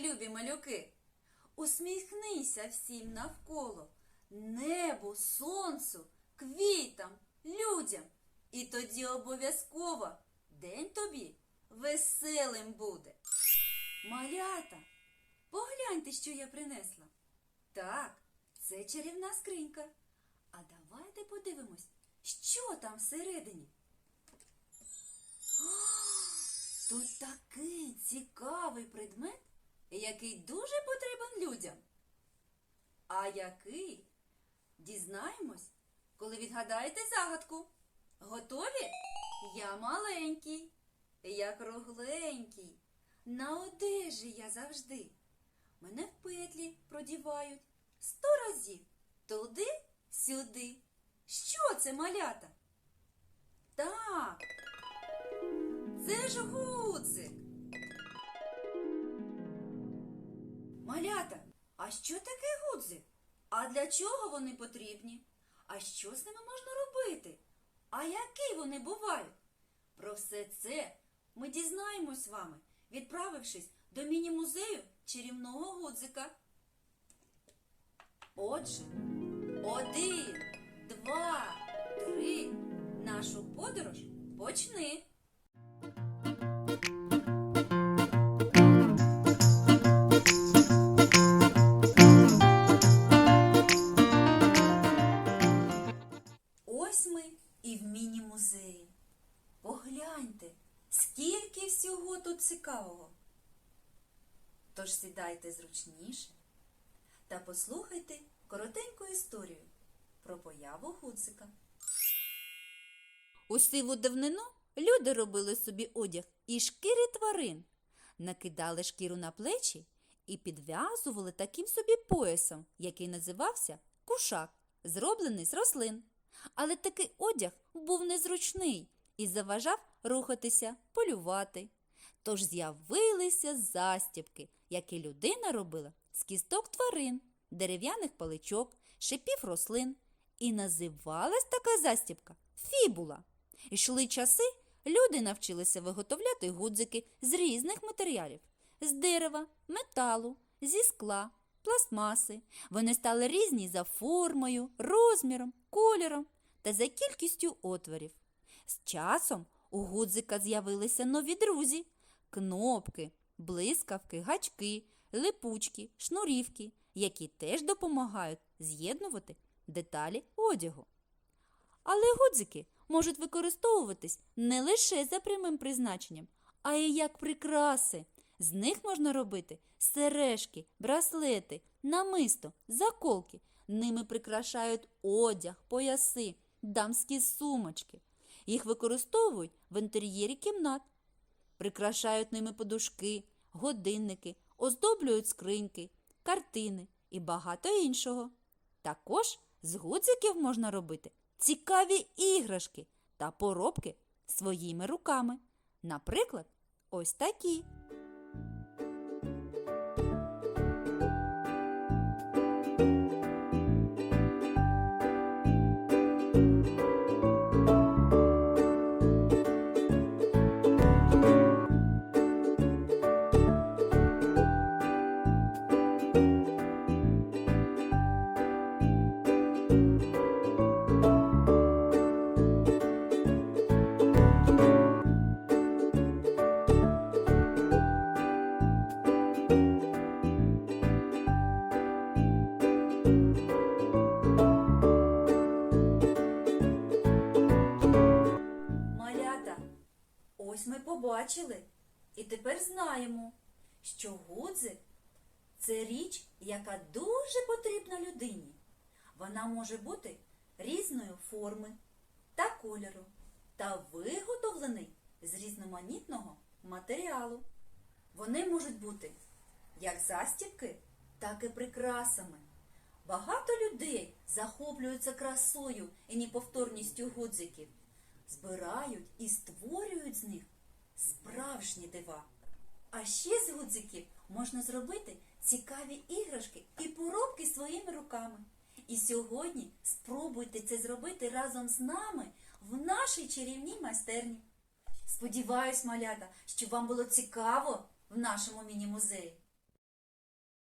любі малюки. Усміхнися всім навколо, небу, сонцю, квітам, людям. І тоді обов'язково день тобі веселим буде. Малята, погляньте, що я принесла. Так, це чарівна скринька. А давайте подивимось, що там всередині. А, Тут такий цікавий предмет, який дуже потрібен людям. А який? Дізнаємось, коли відгадаєте загадку. Готові? Я маленький, я кругленький. На одежі я завжди. Мене в петлі продівають сто разів. Туди, сюди. Що це малята? Так, це ж гудзик. Малята, а що таке гудзик? А для чого вони потрібні? А що з ними можна робити? А які вони бувають? Про все це ми дізнаємось з вами, відправившись до міні-музею чарівного гудзика. Отже, один, два, три. Нашу подорож почни. Погляньте, скільки всього тут цікавого. Тож сідайте зручніше та послухайте коротеньку історію про появу гуцика. У сиву давнину люди робили собі одяг із шкіри тварин, накидали шкіру на плечі і підв'язували таким собі поясом, який називався кушак, зроблений з рослин. Але такий одяг був незручний і заважав рухатися, полювати. Тож з'явилися застібки, які людина робила з кісток тварин, дерев'яних паличок, шипів рослин. І називалась така застібка фібула. Ішли часи, люди навчилися виготовляти гудзики з різних матеріалів з дерева, металу, зі скла, пластмаси. Вони стали різні за формою, розміром, кольором та за кількістю отворів. З часом у гудзика з'явилися нові друзі кнопки, блискавки, гачки, липучки, шнурівки, які теж допомагають з'єднувати деталі одягу. Але гудзики можуть використовуватись не лише за прямим призначенням, а й як прикраси. З них можна робити сережки, браслети, намисто, заколки. Ними прикрашають одяг, пояси, дамські сумочки. Їх використовують в інтер'єрі кімнат. Прикрашають ними подушки, годинники, оздоблюють скриньки, картини і багато іншого. Також з гудзиків можна робити цікаві іграшки та поробки своїми руками. Наприклад, ось такі. Побачили і тепер знаємо, що гудзик це річ, яка дуже потрібна людині. Вона може бути різної форми та кольору та виготовлений з різноманітного матеріалу. Вони можуть бути як застібки, так і прикрасами. Багато людей захоплюються красою і неповторністю гудзиків збирають і створюють з них справжні дива. А ще з гудзиків можна зробити цікаві іграшки і поробки своїми руками. І сьогодні спробуйте це зробити разом з нами в нашій чарівній майстерні. Сподіваюсь, малята, що вам було цікаво в нашому міні-музеї.